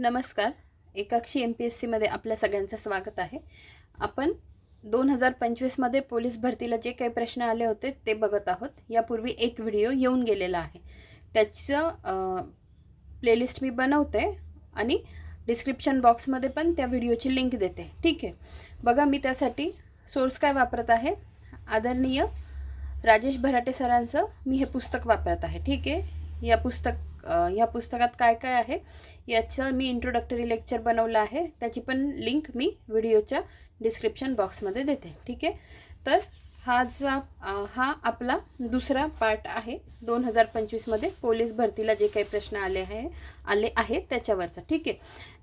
नमस्कार. एकाक्षी M P S सीमध्ये आपल्या सगळ्यांचं स्वागत आहे. आपण दोन हजार पंचवीसमध्ये पोलीस भरतीला जे काही प्रश्न आले होते ते बघत आहोत. यापूर्वी एक व्हिडिओ येऊन गेलेला आहे. त्याचं प्लेलिस्ट मी बनवते आणि डिस्क्रिप्शन बॉक्समध्ये पण त्या व्हिडिओची लिंक देते. ठीक आहे? बघा मी त्यासाठी सोर्स काय वापरत आहे? आदरणीय राजेश भराटे सरांचं मी हे पुस्तक वापरत आहे. ठीक आहे? या पुस्तक ह्या पुस्तकात काय काय आहे याचं मी इंट्रोडक्टरी लेक्चर बनवलं आहे. त्याची पण लिंक मी व्हिडिओच्या डिस्क्रिप्शन बॉक्समध्ये देते. ठीक आहे? तर हा जा हा आपला दुसरा पार्ट आहे. दोन हजार पंचवीसमध्ये पोलीस भरतीला जे काही प्रश्न आले आहे आले आहेत त्याच्यावरचा. ठीक आहे?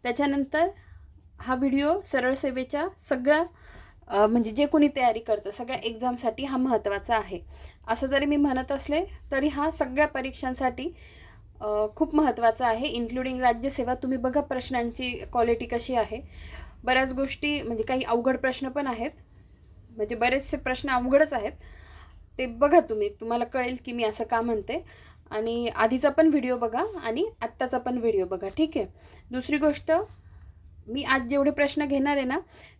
त्याच्यानंतर हा व्हिडिओ सरळ सेवेच्या सगळ्या म्हणजे जे कोणी तयारी करतं सगळ्या एक्झामसाठी हा महत्त्वाचा आहे. असं जरी मी म्हणत असले तरी हा सगळ्या परीक्षांसाठी खूप महत्त्वाचं आहे इन्क्लुडिंग राज्यसेवा. तुम्ही बघा प्रश्नांची क्वालिटी कशी आहे. बऱ्याच गोष्टी म्हणजे काही अवघड प्रश्न पण आहेत. म्हणजे बरेचसे प्रश्न अवघडच आहेत. ते बघा तुम्ही. तुम्हाला कळेल की मी असं का म्हणते. आणि आधीचा पण व्हिडिओ बघा आणि आत्ताचा पण व्हिडिओ बघा. ठीक आहे? दुसरी गोष्ट मी आज जेवढे प्रश्न घेणार आहे ना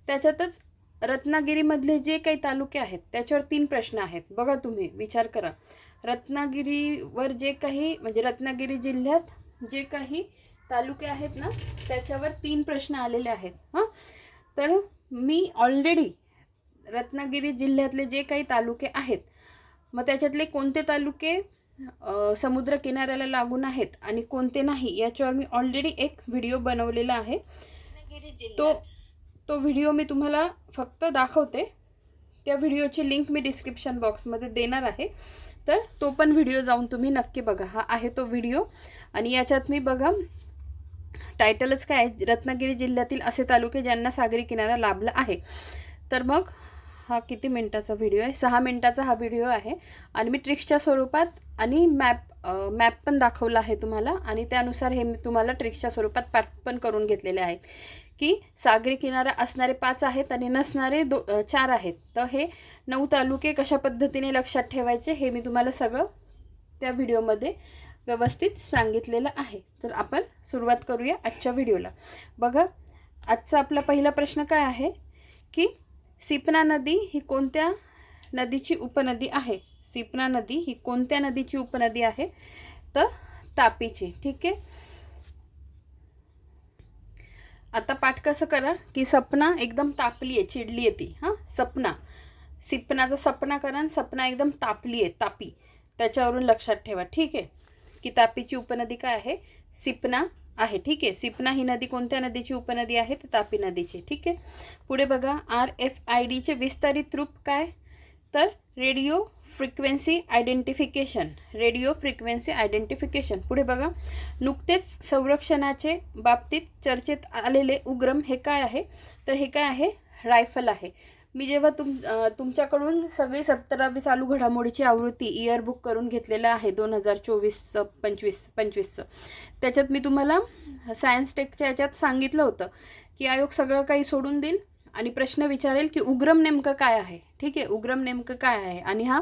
त्याच्यातच रत्नागिरीमधले जे काही तालुके आहेत त्याच्यावर तीन प्रश्न आहेत. बघा तुम्ही विचार करा. रत्नागिरीवर जे काही म्हणजे रत्नागिरी जिल्ह्यात जे काही तालुके आहेत ना त्याच्यावर तीन प्रश्न आलेले आहेत हां? तर मी ऑलरेडी रत्नागिरी जिल्ह्यातले जे काही तालुके आहेत मग त्याच्यातले कोणते तालुके समुद्र किनाऱ्याला लागून आहेत आणि कोणते नाही याच्यावर मी ऑलरेडी एक व्हिडिओ बनवलेला आहे. तो तो व्हिडिओ मी तुम्हाला फक्त दाखवते. त्या व्हिडिओची लिंक मी डिस्क्रिप्शन बॉक्समध्ये देणार आहे. तर तो पण व्हिडिओ जाऊन तुम्ही नक्की बघा. हा आहे तो व्हिडिओ आणि याच्यात मी बघा टायटलच काय आहे? रत्नागिरी जिल्ह्यातील असे तालुके ज्यांना सागरी किनारा लाभला आहे. तर मग हा किती मिनटाचा व्हिडिओ आहे? सहा मिनटाचा हा व्हिडिओ आहे. आणि मी ट्रिक्सच्या स्वरूपात आणि मॅप मॅप पण दाखवला आहे तुम्हाला. आणि त्यानुसार हे मी तुम्हाला ट्रिक्सच्या स्वरूपात पाठ पण करून घेतलेले आहेत. की सागरी किनारा असणारे पाच आहेत आणि नसणारे दो चार आहेत. तर हे नऊ तालुके कशा पद्धतीने लक्षात ठेवायचे हे मी तुम्हाला सगळं त्या व्हिडिओमध्ये व्यवस्थित सांगितलेलं आहे. तर आपण सुरुवात करूया आजच्या व्हिडिओला. बघा आजचा आपला पहिला प्रश्न काय आहे? की सिपना नदी ही कोणत्या नदीची उपनदी आहे? सिपना नदी ही कोणत्या नदीची उपनदी आहे? तर तापीची. ठीक आहे? आता पाठ कसं करा? की सपना एकदम तापली आहे चिडली आहे ती. हां? सपना. सिपनाचा सपना करा आणि सपना एकदम तापली आहे तापी. त्याच्यावरून लक्षात ठेवा ठीक आहे? की तापीची उपनदी काय आहे? सिपना आहे ठीक आहे? सिपना ही नदी कोणत्या नदीची उपनदी आहे? तर तापी नदीची ठीक आहे? पुढे बघा आर एफ आय डीचे विस्तारित रूप काय? तर radio frequency identification radio frequency identification. पुढे बघा नुकतेच संरक्षणाचे बाबतीत चर्चेत आलेले उग्रम हे काय आहे? तर हे काय आहे? रायफल आहे. मी जेव्हा तुम तुमच्याकडून सगळी सत्तरावी चालू घडामोडीची आवृत्ती इयर बुक करून घेतलेलं आहे दोन हजार चोवीसचं पंचवीस पंचवीसचं त्याच्यात मी तुम्हाला सायन्स टेकच्या याच्यात सांगितलं होतं की आयोग सगळं काही सोडून देईल. आणि प्रश्न विचारेल की उग्रम नेमकं काय आहे? ठीक आहे उग्रम नेमकं काय आहे? आणि हा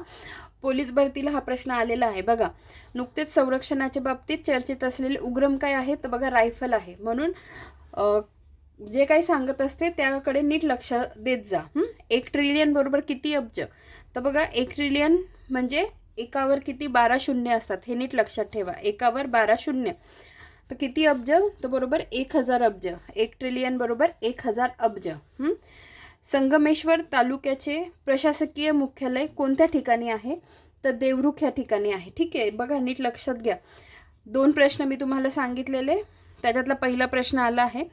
पोलीस भरतीला हा प्रश्न आलेला आहे. बघा नुकतेच संरक्षणाच्या बाबतीत चर्चेत असलेले उग्रम काय आहे तर बघा रायफल आहे. म्हणून जे काही सांगत असते त्याकडे नीट लक्ष देत जा. एक ट्रिलियन बरोबर किती अब्ज? तर बघा एक ट्रिलियन म्हणजे एकावर किती? बारा शून्य असतात. हे नीट लक्षात ठेवा. एकावर बारा शून्य. तर किती अब्ज? तर बरोबर एक हजार अब्ज. एक ट्रिलियन बरोबर एक हजार अब्ज. संगमेश्वर तालुक्याचे प्रशासकीय मुख्यालय कोणत्या ठिकाणी आहे? तर देवरुख या ठिकाणी आहे. ठीक आहे? बघा नीट लक्षात घ्या. दोन प्रश्न मी तुम्हाला सांगितलेले. त्याच्यातला पहिला प्रश्न आला आहे.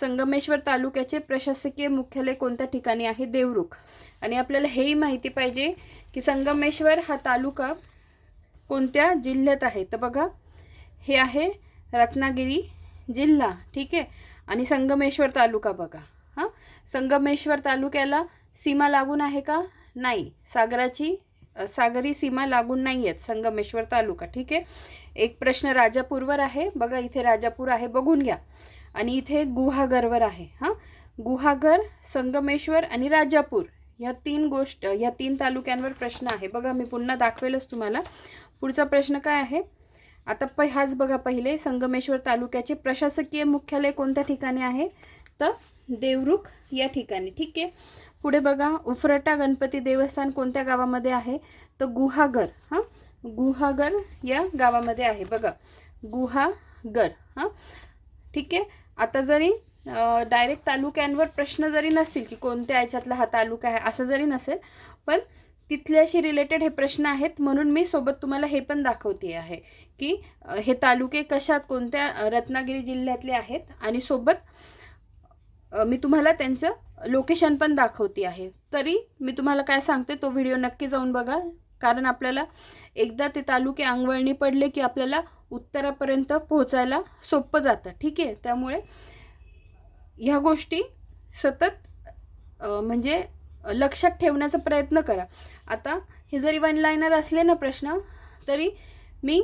संगमेश्वर तालुक्याचे प्रशासकीय मुख्यालय कोणत्या ठिकाणी आहे? देवरुख. आणि आपल्याला हेही माहिती पाहिजे की संगमेश्वर हा तालुका कोणत्या जिल्ह्यात आहे? तर बघा हे आहे रत्नागिरी जिल्हा ठीक आहे? आणि संगमेश्वर तालुका बघा. हां? संगमेश्वर तालुक्याला सीमा लागून आहे का? नाही. सागराची सागरी सीमा लागून नाही आहेत. संगमेश्वर तालुका ठीक आहे? एक प्रश्न राजापूरवर आहे. बघा इथे राजापूर आहे बघून घ्या. आणि इथे गुहागरवर आहे. हां? गुहागर संगमेश्वर आणि राजापूर ह्या तीन गोष्ट ह्या तीन तालुक्यांवर प्रश्न आहे. बघा मी पुन्हा दाखवेलच तुम्हाला. पुढचा प्रश्न काय आहे? आता प हाच बघा पहिले. संगमेश्वर तालुक्याचे प्रशासकीय मुख्यालय कोणत्या ठिकाणी आहे? तर देवरुख या ठिकाणी. ठीक आहे? पुढे बघा. उफरटा गणपती देवस्थान कोणत्या गावामध्ये आहे? तर गुहागर हां? गुहागर या गावामध्ये आहे. बघा. गुहागर हां? ठीक आहे? आता जरी डायरेक्ट तालुक्यांवर प्रश्न जरी नसतील की कोणत्या याच्यातला हा तालुका आहे असं जरी नसेल पण तिथल्याशी रिलेटेड हे प्रश्न आहेत. म्हणून मी सोबत तुम्हाला हे पण दाखवते आहे की हे तालुके कशात कोणत्या रत्नागिरी जिल्ह्यातले आहेत आणि सोबत मी तुम्हाला त्यांचं लोकेशन पण दाखवते आहे. तरी मी तुम्हाला काय सांगते तो व्हिडिओ नक्की जाऊन बघा. कारण आपल्याला एकदा ते तालुके अंगवळणी पडले की आपल्याला उत्तरापर्यंत पोहोचायला सोपं जातं. ठीक आहे? त्यामुळे ह्या गोष्टी सतत म्हणजे लक्षात ठेवण्याचा प्रयत्न करा. आता हे जरी वन लायनर असले ना प्रश्न तरी मी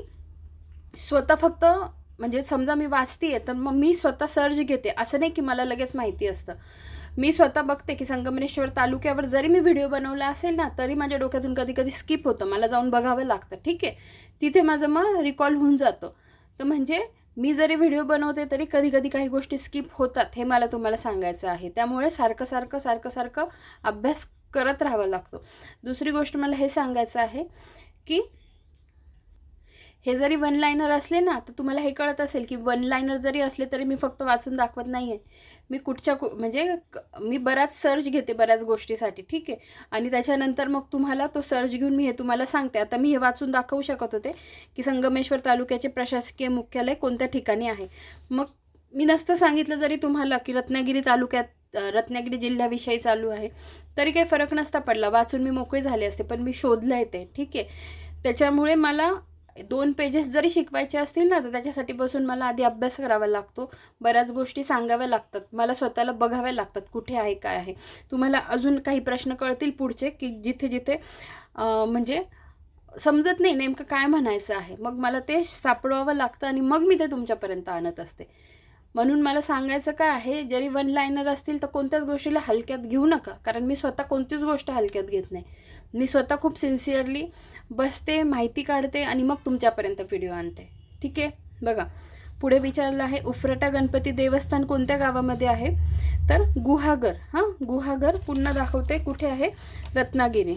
स्वतः फक्त म्हणजे समजा मी वाचते तर मग मी स्वतः सर्च घेते. असं नाही की मला लगेच माहिती असतं. मी स्वतः बघते की संगमेश्वर तालुक्यावर जरी मी व्हिडिओ बनवला असेल ना तरी माझ्या डोक्यातून कधी कधी स्किप होतं. मला जाऊन बघावं लागतं. ठीक आहे? तिथे माझं मग रिकॉल होऊन जातं. तर म्हणजे मी जरी व्हिडिओ बनवते तरी कधी कधी काही गोष्टी स्किप होतात हे मला तुम्हाला सांगायचं आहे. त्यामुळे सारखं सारखं सारखं सारखं अभ्यास करत राहावा लागतो. दुसरी गोष्ट मला हे सांगायचं आहे की हे जरी वन लायनर असले ना तर तुम्हाला हे कळत असेल की वन लायनर जरी असले तरी मी फक्त वाचून दाखवत नाही आहे मी कुठच्या कु म्हणजे मी बराच सर्च घेते बऱ्याच गोष्टीसाठी ठीक आहे? आणि त्याच्यानंतर मग तुम्हाला तो सर्च घेऊन मी हे तुम्हाला सांगते. आता मी हे वाचून दाखवू शकत होते की संगमेश्वर तालुक्याचे प्रशासकीय मुख्यालय कोणत्या ठिकाणी आहे? मग मी नसतं सांगितलं जरी तुम्हाला की रत्नागिरी तालुक्यात रत्नागिरी जिल्ह्याविषयी चालू आहे. तरी काही फरक नसता पडला. वाचून मी मोकळी झाले असते पण मी शोधलं आहे ते. ठीक आहे. त्याच्यामुळे मला दोन पेजेस जरी शिकवायचे असतील ना तर त्याच्यासाठी बसून मला आधी अभ्यास करावा लागतो. बऱ्याच गोष्टी सांगाव्या लागतात. मला स्वतःला बघाव्या लागतात कुठे आहे काय आहे. तुम्हाला अजून काही प्रश्न कळतील पुढचे की जिथे जिथे म्हणजे समजत नाही नेमकं काय म्हणायचं आहे. मग मला ते सापडवावं लागतं आणि मग मी ते तुमच्यापर्यंत आणत असते. म्हणून मला सांगायचं काय आहे जरी वन लायनर असतील तर कोणत्याच गोष्टीला हलक्यात घेऊ नका कारण मी स्वतः कोणतीच गोष्ट हलक्यात घेत नाही. मी स्वतः खूप सिन्सिअरली बसते माहिती काढते आणि मग तुमच्यापर्यंत व्हिडिओ आणते. ठीक आहे? बघा पुढे विचारलं आहे उफरटा गणपती देवस्थान कोणत्या गावामध्ये आहे? तर गुहागर हां? गुहागर पुन्हा दाखवते कुठे आहे? रत्नागिरी.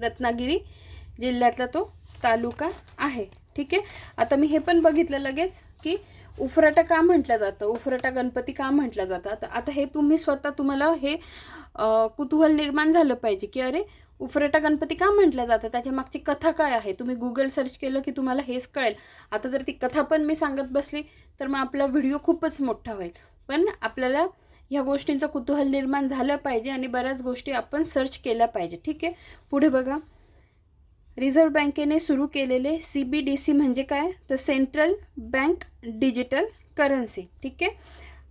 रत्नागिरी जिल्ह्यातला तो तालुका आहे. ठीक आहे? आता मी हे पण बघितलं लगेच की उफराटा का म्हटलं जातं? उफराटा गणपती का म्हटलं जातं आता आता हे तुम्ही स्वतः तुम्हाला हे कुतूहल निर्माण झालं पाहिजे की अरे उफराटा गणपती का म्हटलं जातं? त्याच्या मागची कथा काय आहे? तुम्ही गुगल सर्च केलं की तुम्हाला हेच कळेल. आता जर ती कथा पण मी सांगत बसली तर मग आपला व्हिडिओ खूपच मोठा होईल. पण आपल्याला ह्या गोष्टींचं कुतूहल निर्माण झालं पाहिजे आणि बऱ्याच गोष्टी आपण सर्च केल्या पाहिजे. ठीक आहे? पुढे बघा. रिझर्व्ह बँकेने सुरू केलेले सी बी डी सी म्हणजे काय? तर सेंट्रल बँक डिजिटल करन्सी ठीक आहे?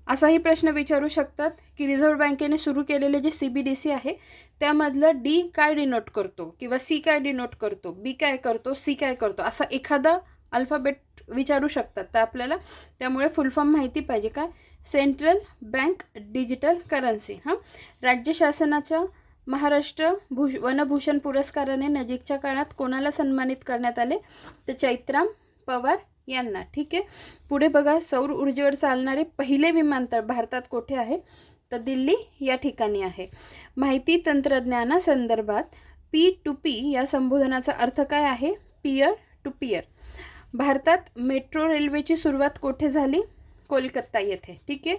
असाही प्रश्न विचारू शकतात की रिझर्व्ह बँकेने सुरू केलेले जे सी बी डी सी आहे त्यामधलं डी काय डिनोट करतो किंवा सी काय डिनोट करतो? बी काय करतो? सी काय करतो? असा एखादा अल्फाबेट विचारू शकतात. तर आपल्याला त्यामुळे फुल फॉर्म माहिती पाहिजे. काय? सेंट्रल बँक डिजिटल करन्सी हां? राज्य शासनाच्या महाराष्ट्र भूष वनभूषण पुरस्काराने नजीकच्या काळात कोणाला सन्मानित करण्यात आले? तर चैत्राम पवार यांना. ठीक आहे? पुढे बघा सौर ऊर्जेवर चालणारे पहिले विमानतळ भारतात कुठे आहे? तर दिल्ली या ठिकाणी आहे. माहिती तंत्रज्ञानासंदर्भात पी टू पी या संबोधनाचा अर्थ काय आहे? Peer to peer. भारतात मेट्रो रेल्वेची सुरुवात कोठे झाली? कोलकाता येथे. ठीक आहे?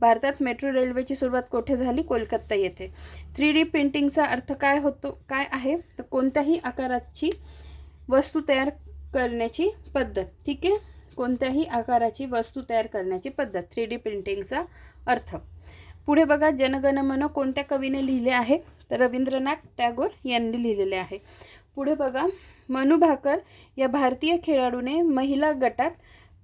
भारतात मेट्रो रेल्वेची सुरुवात कोठे झाली? कोलकाता येथे. थ्री डी प्रिंटिंगचा अर्थ काय होतो? काय आहे? तर कोणत्याही आकाराची वस्तू तयार करण्याची पद्धत. ठीक आहे? कोणत्याही आकाराची वस्तू तयार करण्याची पद्धत. थ्री डी प्रिंटिंगचा अर्थ. पुढे बघा जनगणमन कोणत्या कवीने लिहिले आहे? तर रवींद्रनाथ टागोर यांनी लिहिलेले आहे. पुढे बघा मनु भाकर या भारतीय खेळाडूने महिला गटात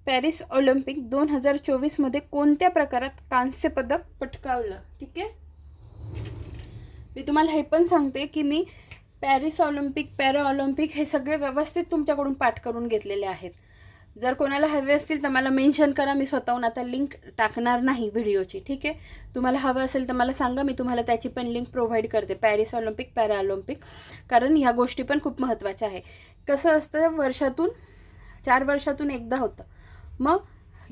पॅरिस ऑलिम्पिक दोन हजार चोवीसमध्ये कोणत्या प्रकारात कांस्य पदक पटकावलं? ठीक आहे? मी तुम्हाला हे पण सांगते की मी पॅरिस ऑलिम्पिक पॅरा ऑलिम्पिक हे सगळे व्यवस्थित तुमच्याकडून पाठ करून घेतलेले आहेत. जर कोणाला हवे असतील तर मला मेन्शन करा मी स्वतःहून आता लिंक टाकणार नाही व्हिडिओची ठीक आहे? तुम्हाला हवं असेल तर मला सांगा मी तुम्हाला त्याची पण लिंक प्रोव्हाइड करते पॅरिस ऑलिम्पिक पॅरा ऑलिम्पिक. कारण ह्या गोष्टी पण खूप महत्त्वाच्या आहे. कसं असतं वर्षातून चार वर्षातून एकदा होतं. मग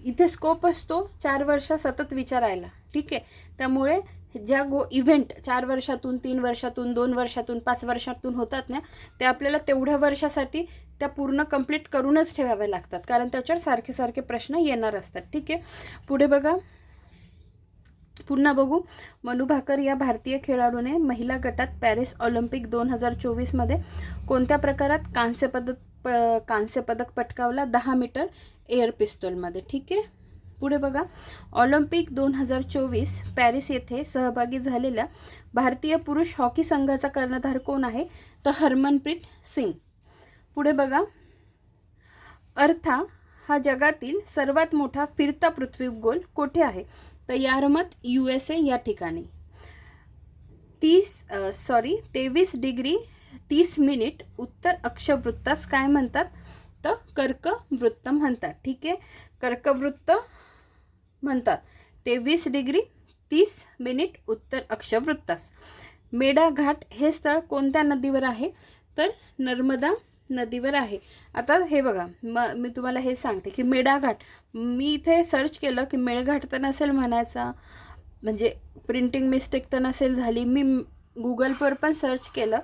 इथे स्कोप असतो चार वर्ष सतत विचारायला. ठीक आहे? त्यामुळे ज्या गो इव्हेंट चार वर्षातून तीन वर्षातून दोन वर्षातून पाच वर्षातून होतात ना ते आपल्याला तेवढ्या वर्षासाठी त्या पूर्ण कंप्लीट करूनच ठेवाव्या लागतात. कारण त्याच्यावर सारखे सारखे प्रश्न येणार असतात. ठीक आहे? पुढे बघा. पुन्हा बघू. मनु भाकर या भारतीय खेळाडूने महिला गटात पॅरिस ऑलिम्पिक दोन हजार चोवीसमध्ये कोणत्या प्रकारात कांस्य पदक प कांस्य पदक पटकावला? दहा मीटर एअर पिस्तोलमध्ये ठीक आहे? पुढे बघा. ऑलिम्पिक दोन हजार चोवीस पॅरिस येथे सहभागी झालेल्या भारतीय पुरुष हॉकी संघाचा कर्णधार कोण आहे? तर हरमनप्रीत सिंग. पुढे बघा. अर्था हा जगातील सर्वात मोठा फिरता पृथ्वी गोल कोठे आहे? तर यारमत यू एस ए या ठिकाणी. तीस सॉरी तेवीस डिग्री तीस मिनिट उत्तर अक्षवृत्तास काय म्हणतात? तर कर्कवृत्त म्हणतात. ठीक आहे? कर्कवृत्त म्हणतात. तेवीस डिग्री तीस मिनिट उत्तर अक्षवृत्तास मेढाघाट हे स्थळ कोणत्या नदीवर आहे? तर नर्मदा नदीवर आहे. आता हे बघा म मी तुम्हाला हे सांगते की मेढाघाट मी इथे सर्च केलं की मेळघाट तर नसेल म्हणायचा. म्हणजे प्रिंटिंग मिस्टेक तर नसेल झाली. मी गुगलवर पण सर्च केलं.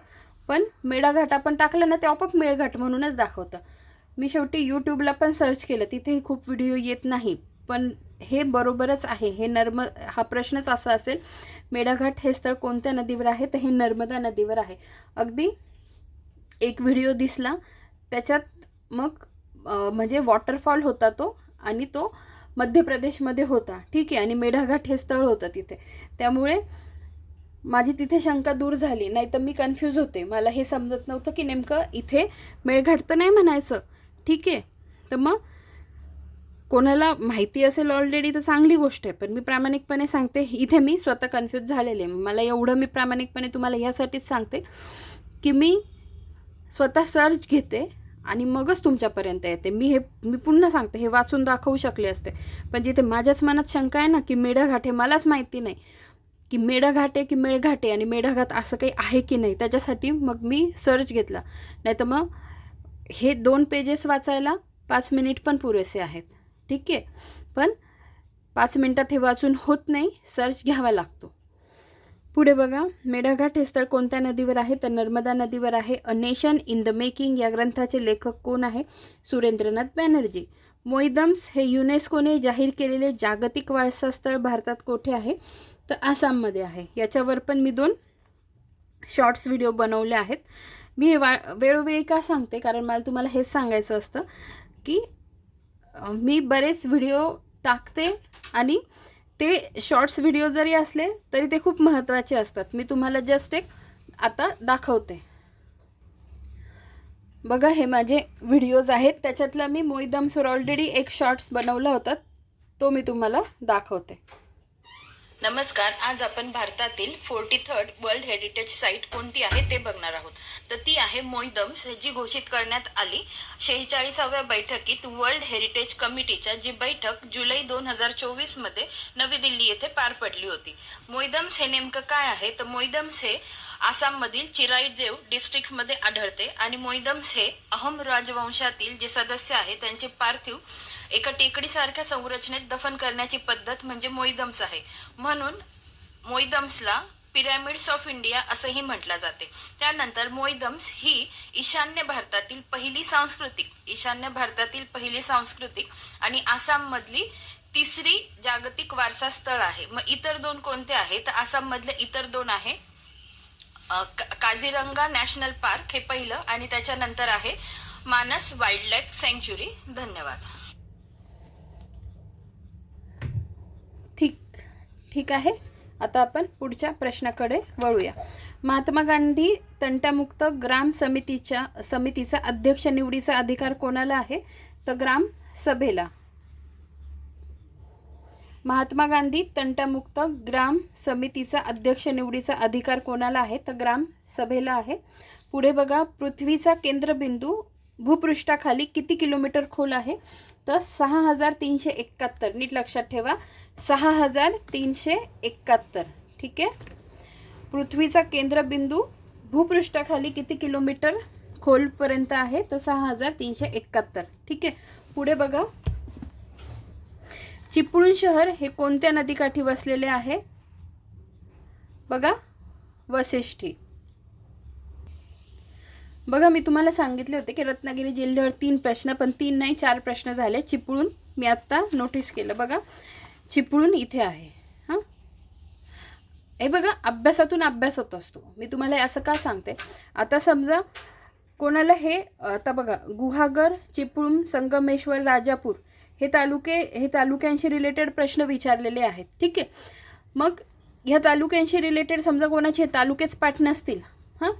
पण मेढाघाट आपण टाकलं ना ते आपोआप मेळघाट म्हणूनच दाखवतं. मी शेवटी यूट्यूबला पण सर्च केलं. तिथेही खूप व्हिडिओ येत नाही. पण हे बरोबरच आहे. हे नर्म हा प्रश्नच असा असेल मेढाघाट हे स्थळ कोणत्या नदीवर आहे? तर हे नर्मदा नदीवर आहे. अगदी एक व्हिडिओ दिसला. त्याच्यात मग म्हणजे वॉटरफॉल होता तो आणि तो मध्य प्रदेशमध्ये होता. ठीक आहे. आणि मेढाघाट हे स्थळ होतं तिथे. त्यामुळे माझी तिथे शंका दूर झाली. नाही तर मी कन्फ्यूज होते. मला हे समजत नव्हतं की नेमकं इथे मेळघाट तर नाही म्हणायचं. ठीक आहे. तर मग कोणाला माहिती असेल ऑलरेडी तर चांगली गोष्ट आहे. पण मी प्रामाणिकपणे सांगते इथे मी स्वतः कन्फ्यूज झालेले मला एवढं मी प्रामाणिकपणे तुम्हाला ह्यासाठीच सांगते की मी स्वतः सर्च घेते आणि मगच तुमच्यापर्यंत येते. मी हे मी पुन्हा सांगते हे वाचून दाखवू शकले असते. पण जिथे माझ्याच मनात शंका आहे ना की मेढाघाट हे मलाच माहिती नाही की मेढाघाट आहे की मेळघाट आहे आणि मेढाघाट असं काही आहे की नाही त्याच्यासाठी मग मी सर्च घेतला. नाही तर मग हे दोन पेजेस वाचायला पाच मिनिट पण पुरेसे आहेत. ठीक आहे? पण पाच मिनटात हे वाचून होत नाही सर्च घ्यावा लागतो. पुढे बघा. मेढाघाट हे स्थळ कोणत्या नदीवर आहे? तर नर्मदा नदीवर आहे. A nation in the making या ग्रंथाचे लेखक कोण आहे? सुरेंद्रनाथ बॅनर्जी. मोईदम्स हे युनेस्कोने जाहीर केलेले जागतिक वारसा स्थळ भारतात कोठे आहे? तर आसाममध्ये आहे. याच्यावर पण मी दोन शॉर्ट्स व्हिडिओ बनवले आहेत. मी हे वा वेळोवेळी का सांगते? कारण मला तुम्हाला हेच सांगायचं असतं की मी बरेच व्हिडिओ टाकते आणि ते शॉर्ट्स व्हिडिओ जरी असले तरी ते खूप महत्त्वाचे असतात. मी तुम्हाला जस्ट एक आता दाखवते. बघा हे माझे व्हिडिओज आहेत. त्याच्यातला मी मोईदम्सवर ऑलरेडी एक शॉर्ट्स बनवला होता. तो मी तुम्हाला दाखवते. नमस्कार आज आपण भारतातील forty third world heritage site कोणती आहे ते बघणार आहोत. तर ती आहे मोईदम्स जी घोषित करण्यात आली. शेहेचाळीसाव्या बैठकीत वर्ल्ड हेरिटेज कमिटीच्या जी बैठक जुलै दोन हजार चोवीसमध्ये नवी दिल्ली येथे पार पडली होती. मोईदम्स हे नेमकं काय आहे? तर मोईदम्स हे आसाममधील चिराईदेव डिस्ट्रिक्टमध्ये आढळते आणि मोईदम्स हे अहम राजवंशातील जे सदस्य आहे त्यांचे पार्थिव एका टेकडीसारख्या संरचनेत दफन करण्याची पद्धत म्हणजे मोईदम्स आहे. म्हणून मोईदम्सला पिरॅमिड्स ऑफ इंडिया असंही म्हटलं जाते. त्यानंतर मोईदम्स ही ईशान्य भारतातील पहिली सांस्कृतिक ईशान्य भारतातील पहिली सांस्कृतिक आणि आसाममधली तिसरी जागतिक वारसा स्थळ आहे. मग इतर दोन कोणते आहे तर आसाममधले इतर दोन आहे काझीरंगा नॅशनल पार्क हे पहिलं आणि त्याच्यानंतर आहे मानस वाईल्ड लाईफ सँच्युरी धन्यवाद. ठीक ठीक आहे. आता आपण पुढच्या प्रश्नाकडे वळूया. महात्मा गांधी तंटामुक्त ग्राम समितीच्या समितीचा अध्यक्ष निवडीचा अधिकार कोणाला आहे? तर ग्राम सभेला. महात्मा गांधी तंटामुक्त ग्राम समितीचा अध्यक्ष निवडीचा अधिकार कोणाला आहे? तर ग्राम सभेला आहे. पुढे बघा पृथ्वीचा केंद्रबिंदू भूपृष्ठाखाली किती किलोमीटर खोल आहे? तर सहा हजार तीनशे एकाहत्तर. नीट लक्षात ठेवा. सहा हजार तीनशे एकाहत्तर. ठीक आहे? पृथ्वीचा केंद्रबिंदू भूपृष्ठाखाली किती किलोमीटर खोलपर्यंत आहे? तर सहा हजार तीनशे एकाहत्तर. ठीक आहे? पुढे बघा. चिपळूण शहर हे कोणत्या नदीकाठी वसलेले आहे? बघा वसिष्ठी बघा मी तुम्हाला सांगितले होते की रत्नागिरी जिल्ह्यावर तीन प्रश्न पण तीन नाही चार प्रश्न झाले. चिपळूण मी आत्ता नोटीस केलं. बघा चिपळूण इथे आहे. हां? हे बघा अभ्यासातून अभ्यास होत असतो. मी तुम्हाला असं का सांगते? आता समजा कोणाला हे आता बघा गुहागर चिपळूण संगमेश्वर राजापूर हे तालुके हे तालुक्यांशी रिलेटेड प्रश्न विचारलेले आहेत. ठीक आहे? मग ह्या तालुक्यांशी रिलेटेड समजा कोणाचे हे तालुकेच पाठ नसतील हां?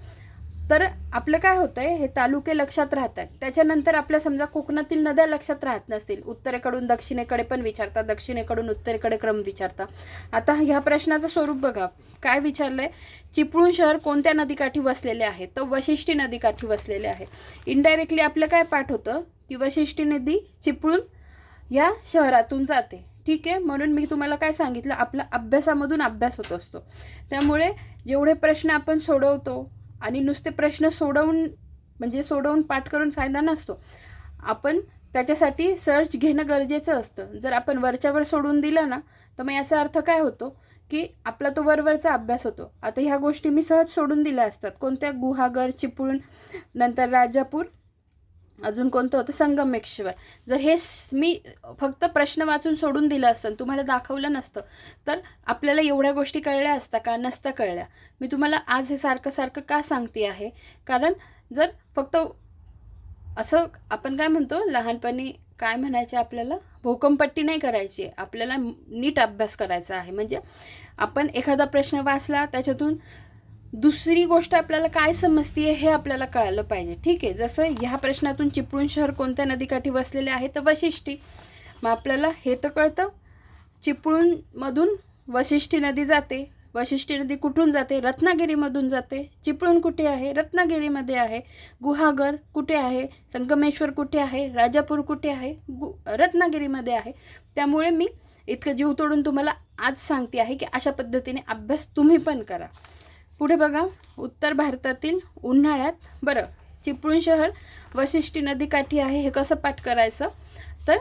तर आपलं काय होतं आहे हे तालुके लक्षात राहतात. त्याच्यानंतर आपल्या समजा कोकणातील नद्या लक्षात राहत नसतील. उत्तरेकडून दक्षिणेकडे पण विचारतात दक्षिणेकडून उत्तरेकडे क्रम विचारता. आता ह्या प्रश्नाचं स्वरूप बघा. काय विचारलं आहे चिपळूण शहर कोणत्या नदीकाठी वसलेले आहे? तर वशिष्ठी नदीकाठी वसलेले आहे. इनडायरेक्टली आपलं काय पाठ होतं? की वशिष्ठी नदी चिपळूण या शहरातून जाते. ठीक आहे? म्हणून मी तुम्हाला काय सांगितलं? आपला अभ्यासामधून अभ्यास होत असतो. त्यामुळे जेवढे प्रश्न आपण सोडवतो आणि नुसते प्रश्न सोडवून म्हणजे सोडवून पाठ करून फायदा नसतो आपण त्याच्यासाठी सर्च घेणं गरजेचं असतं. जर आपण वरच्यावर सोडून दिलं ना तर मग याचा अर्थ काय होतो? की आपला तो वरवरचा अभ्यास होतो. आता ह्या गोष्टी मी सहज सोडून दिल्या असतात. कोणत्या गुहागर चिपळूण नंतर राजापूर अजून कोणतं होतं? संगमेश्वर जर हे मी फक्त प्रश्न वाचून सोडून दिलं असतं तुम्हाला दाखवलं नसतं तर आपल्याला एवढ्या गोष्टी कळल्या असता का? नसता कळल्या. मी तुम्हाला आज हे सारखं सारखं का सांगते आहे? कारण जर फक्त असं आपण काय म्हणतो लहानपणी काय म्हणायचे आपल्याला? भोकंपट्टी नाही करायची. आपल्याला नीट अभ्यास करायचा आहे. म्हणजे आपण एखादा प्रश्न वाचला त्याच्यातून दुसरी गोष्ट आपल्याला काय समजते हे आपल्याला कळालं पाहिजे. ठीक आहे? जसं ह्या प्रश्नातून चिपळूण शहर कोणत्या नदीकाठी वसलेले आहे तर वशिष्ठी. मग आपल्याला हे तर कळतं. चिपळूणमधून वशिष्ठी नदी जाते. वशिष्ठी नदी कुठून जाते? रत्नागिरीमधून जाते. चिपळूण कुठे आहे? रत्नागिरीमध्ये आहे. गुहागर कुठे आहे? संगमेश्वर कुठे आहे? राजापूर कुठे आहे? गु रत्नागिरीमध्ये आहे. त्यामुळे मी इतकं जीव तोडून तुम्हाला आज सांगते आहे की अशा पद्धतीने अभ्यास तुम्ही पण करा. पुढे बघा उत्तर भारतातील उन्हाळ्यात बरं चिपळूण शहर वशिष्ठी नदीकाठी आहे हे कसं पाठ करायचं? तर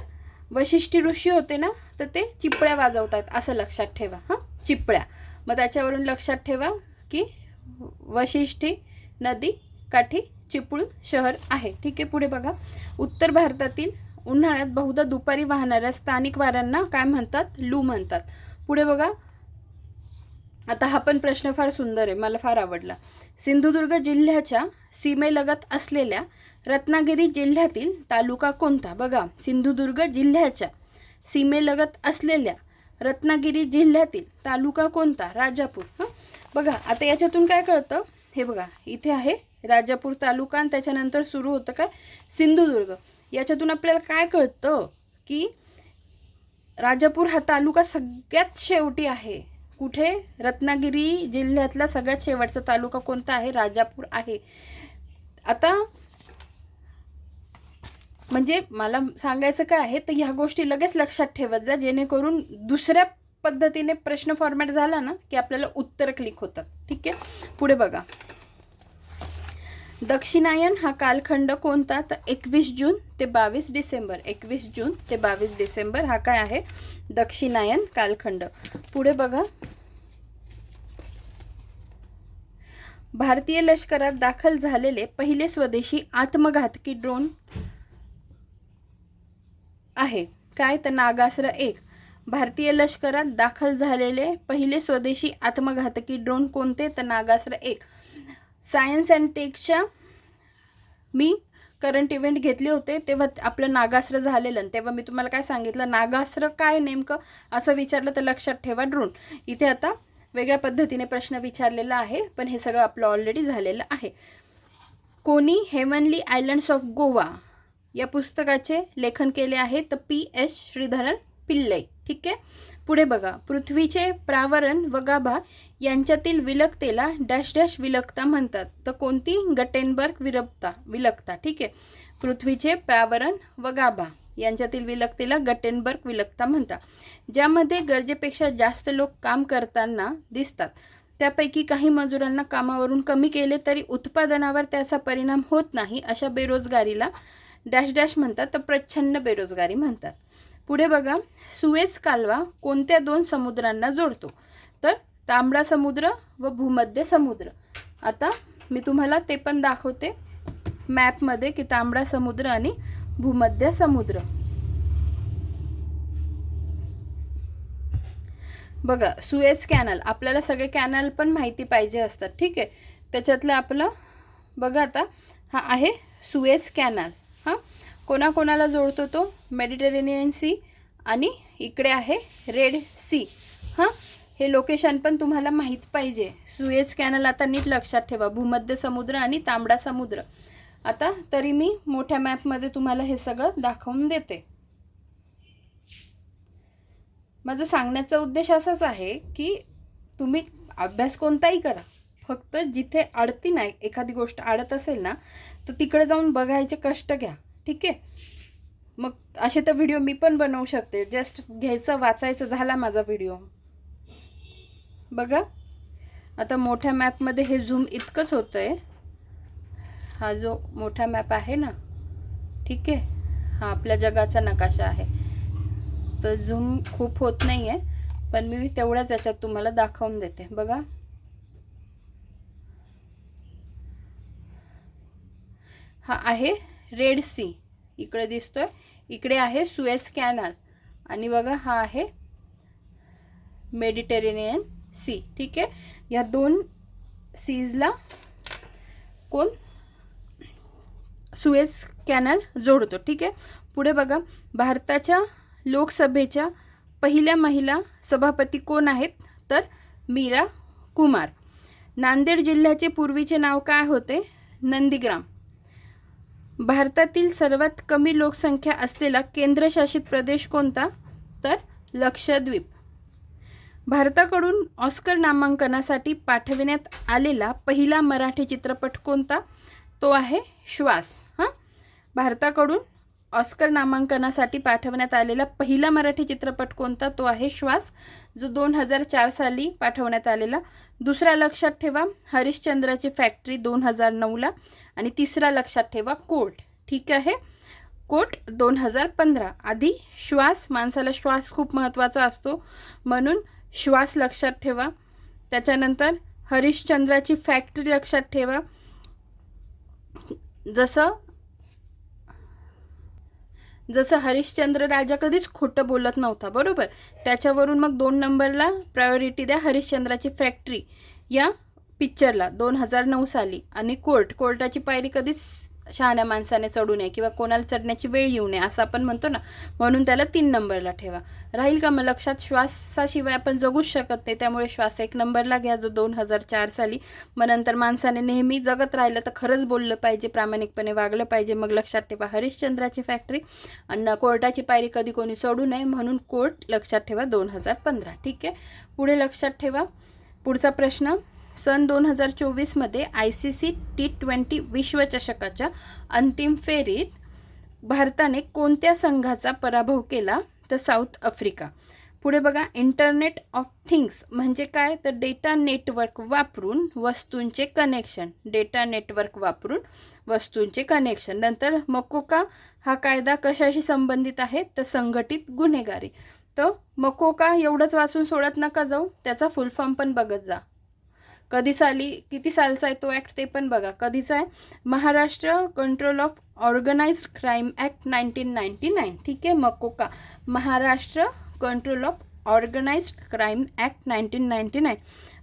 वशिष्ठी ऋषी होते ना तर ते चिपळ्या वाजवतात असं लक्षात ठेवा हां? चिपळ्या. मग त्याच्यावरून लक्षात ठेवा की वशिष्ठी नदी काठी चिपळूण शहर आहे. ठीक आहे पुढे बघा. उत्तर भारतातील उन्हाळ्यात बहुधा दुपारी वाहणाऱ्या स्थानिक वाऱ्यांना काय म्हणतात? लू म्हणतात. पुढे बघा आता हा पण प्रश्न फार सुंदर आहे मला फार आवडला. सिंधुदुर्ग जिल्ह्याच्या सीमेलगत असलेल्या रत्नागिरी जिल्ह्यातील तालुका कोणता? बघा सिंधुदुर्ग जिल्ह्याच्या सीमेलगत असलेल्या रत्नागिरी जिल्ह्यातील तालुका कोणता? राजापूर. हां? बघा आता याच्यातून काय कळतं? हे बघा इथे आहे राजापूर तालुका आणि त्याच्यानंतर सुरू होतं काय? सिंधुदुर्ग. याच्यातून आपल्याला काय कळतं? की राजापूर हा तालुका सगळ्यात शेवटी आहे. कुठे? रत्नागिरी जिल्ह्यातला सगळ्यात शेवटचा तालुका कोणता आहे? राजापूर आहे. आता म्हणजे मला सांगायचं काय आहे तर ह्या गोष्टी लगेच लक्षात ठेवत जा जेणेकरून दुसऱ्या पद्धतीने प्रश्न फॉर्मॅट झाला ना की आपल्याला उत्तर क्लिक होतात. ठीक आहे? पुढे बघा. दक्षिणायन हा कालखंड कोणता? तर एकवीस जून ते बावीस डिसेंबर. एकवीस जून ते बावीस डिसेंबर हा काय आहे? दक्षिणायन कालखंड. पुढे बघा. भारतीय लष्करात दाखल झालेले पहिले स्वदेशी आत्मघातकी ड्रोन आहे. काय? तर नागास्र एक. भारतीय लष्करात दाखल झालेले पहिले स्वदेशी आत्मघातकी ड्रोन कोणते? तर नागास्र एक. सायन्स अँड टेकच्या मी करंट इव्हेंट घेतले होते तेव्हा आपलं नागास्त्र झालेलं तेव्हा मी तुम्हाला काय सांगितलं नागास्त्र काय नेमकं असं विचारलं तर लक्षात ठेवा ड्रोन. इथे आता वेगळ्या पद्धतीने प्रश्न विचारलेला आहे पण हे सगळं आपलं ऑलरेडी झालेलं आहे. कोणी हेवनली आयलंड्स ऑफ गोवा या पुस्तकाचे लेखन केले आहे तर पी एस श्रीधरन पिल्लई ठीक आहे? पुढे बघा. पृथ्वीचे प्रावरण व गाभा यांच्यातील विलकतेला डॅश डॅश विलकता म्हणतात. तर कोणती? गटेनबर्ग विरबता विलकता ठीक आहे. पृथ्वीचे प्रावरण व गाभा यांच्यातील विलकतेला गटेनबर्ग विलकता म्हणतात. ज्यामध्ये गरजेपेक्षा जास्त लोक काम करताना दिसतात. त्यापैकी काही मजुरांना कामावरून कमी केले तरी उत्पादनावर त्याचा परिणाम होत नाही अशा बेरोजगारीला डॅश डॅश म्हणतात. तर प्रच्छन्न बेरोजगारी म्हणतात. पुढे बघा सुएज कालवा कोणत्या दोन समुद्रांना जोडतो? तर तांबडा समुद्र व भूमध्य समुद्र. आता मी तुम्हाला ते पण दाखवते मॅपमध्ये की तांबडा समुद्र आणि भूमध्य समुद्र. बघा सुएज कॅनल. आपल्याला सगळे कॅनल पण माहिती पाहिजे असतात ठीक आहे? त्याच्यातलं आपलं बघा आता हा आहे सुएज कॅनल. कोणाकोणाला जोडतो तो? मेडिटेरेनियन सी आणि इकडे आहे रेड सी हां? हे लोकेशन पण तुम्हाला माहीत पाहिजे. सुएज कॅनल आता नीट लक्षात ठेवा. भूमध्य समुद्र आणि तांबडा समुद्र. आता तरी मी मोठ्या मॅपमध्ये तुम्हाला हे सगळं दाखवून देते. माझं सांगण्याचा उद्देश असाच आहे की तुम्ही अभ्यास कोणताही करा. फक्त जिथे अडती नाही एखादी गोष्ट अडत असेल ना तर तिकडे जाऊन बघायचे कष्ट घ्या. ठीक आहे? मग असे तर व्हिडिओ मी पण बनवू शकते. जस्ट घ्यायचं वाचायचं झाला माझा व्हिडिओ बघा. आता मोठ्या मॅपमध्ये हे झूम इतकंच होतं आहे हा जो मोठा मॅप आहे ना ठीक आहे? हा आपल्या जगाचा नकाशा आहे. तर झूम खूप होत नाही आहे पण मी तेवढ्याच याच्यात तुम्हाला दाखवून देते. बघा. हा आहे. Red sea. इकडे दिसतोय. इकडे आहे सुएस कॅनल. आणि बघा हा आहे मेडिटेरेनियन सी. ठीक आहे? या दोन सीजला कोण सुएज कॅनल जोडतो. ठीक आहे? पुढे बघा भारताच्या लोकसभेच्या पहिल्या महिला सभापती कोण आहेत? तर मीरा कुमार. नांदेड जिल्ह्याचे पूर्वीचे नाव काय होते? नंदीग्राम. भारतातील सर्वात कमी लोकसंख्या असलेला केंद्रशासित प्रदेश कोणता? तर लक्षद्वीप. भारताकडून ऑस्कर नामांकनासाठी पाठविण्यात आलेला पहिला मराठी चित्रपट कोणता? तो आहे श्वास. हां? भारताकडून ऑस्कर नामांकनासाठी पाठवण्यात आलेला पहिला मराठी चित्रपट कोणता? तो आहे श्वास जो दोन हजार चार साली पाठवण्यात आलेला. दुसरा लक्षात ठेवा हरिश्चंद्राची फॅक्टरी दोन हजार नऊला आणि तिसरा लक्षात ठेवा कोट ठीक आहे? कोट दोन हजार पंधरा. आधी श्वास माणसाला श्वास खूप महत्त्वाचा असतो. म्हणून श्वास लक्षात ठेवा. त्याच्यानंतर हरिश्चंद्राची फॅक्टरी लक्षात ठेवा. जसं जसं हरिश्चंद्र राजा कधीच खोटं बोलत नव्हता बरोबर? त्याच्यावरून मग दोन नंबरला प्रायोरिटी द्या हरिश्चंद्राची फॅक्टरी. या पिक्चरला दोन हजार नऊ साली आणि कोर्ट कोर्टाची पायरी कधीच शहाण्या माणसाने चढू नये किंवा कोणाला चढण्याची वेळ येऊ नये असं आपण म्हणतो ना. म्हणून त्याला तीन नंबरला ठेवा. राहील का मग लक्षात? श्वासाशिवाय आपण जगूच शकत नाही त्यामुळे श्वास एक नंबरला घ्या जो दोन हजार चार साली. मग नंतर माणसाने नेहमी जगत राहिलं तर खरंच बोललं पाहिजे प्रामाणिकपणे वागलं पाहिजे. मग लक्षात ठेवा हरिश्चंद्राची फॅक्टरी आणि कोर्टाची पायरी कधी कोणी चढू नये म्हणून कोर्ट लक्षात ठेवा दोन हजार पंधरा. ठीक आहे? पुढे लक्षात ठेवा. पुढचा प्रश्न सन दोन हजार चोवीसमध्ये I C C T twenty विश्वचषकाच्या अंतिम फेरीत भारताने कोणत्या संघाचा पराभव केला? तर साऊथ आफ्रिका. पुढे बघा इंटरनेट ऑफ थिंग्स म्हणजे काय? तर डेटा नेटवर्क वापरून वस्तूंचे कनेक्शन. डेटा नेटवर्क वापरून वस्तूंचे कनेक्शन. नंतर मकोका हा कायदा कशाशी संबंधित आहे? तर संघटित गुन्हेगारी. तर मकोका एवढंच वाचून सोडत नका जाऊ. त्याचा फुल फॉर्म पण बघत जा. कधी साली किती सालचा आहे तो ॲक्ट ते पण बघा. कधीचा आहे? Maharashtra control of organised crime act nineteen ninety nine ठीक आहे? MCOCA Maharashtra control of organised crime act nineteen ninety nine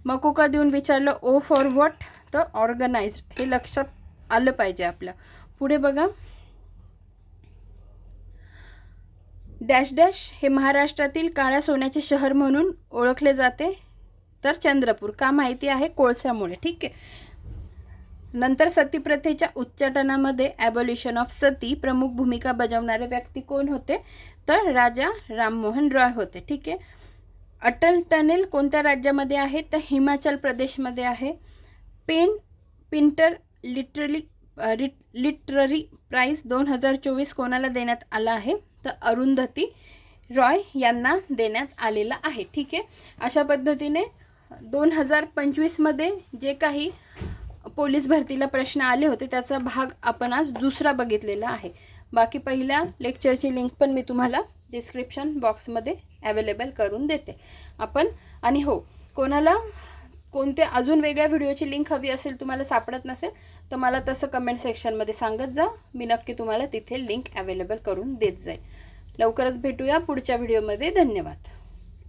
MCOCA देऊन विचारलं ओ फॉर व्हॉट तर ऑर्गनाइज्ड हे लक्षात आलं पाहिजे आपलं. पुढे बघा. डॅश डॅश हे महाराष्ट्रातील काळ्या सोन्याचे शहर म्हणून ओळखले जाते. तर चंद्रपूर. का माहिती आहे? कोळशामुळे. ठीक आहे. नंतर सतीप्रथेच्या उच्चाटनामध्ये ॲबोल्युशन ऑफ सती प्रमुख भूमिका बजावणारे व्यक्ती कोण होते? तर राजा राममोहन रॉय होते. ठीक आहे. अटल टनेल कोणत्या राज्यामध्ये आहे? तर हिमाचल प्रदेशमध्ये आहे. PEN Pinter literally literary prize दोन हजार चोवीस कोणाला देण्यात आला आहे? तर अरुंधती रॉय यांना देण्यात आलेला आहे. ठीक आहे. अशा पद्धतीने दोन हजार पंचवीसमध्ये जे काही पोलीस भरतीला प्रश्न आले होते त्याचा भाग आपण आज दुसरा बघितलेला आहे. बाकी पहिल्या लेक्चरची लिंक पण मी तुम्हाला डिस्क्रिप्शन बॉक्समध्ये अवेलेबल करून देते. आपण आणि हो कोणाला कोणत्या अजून वेगळ्या व्हिडिओची लिंक हवी असेल तुम्हाला सापडत नसेल तर मला तसं कमेंट सेक्शनमध्ये सांगत जा. मी नक्की तुम्हाला तिथे लिंक अवेलेबल करून देत जाईल. लवकरच भेटूया पुढच्या व्हिडिओमध्ये धन्यवाद.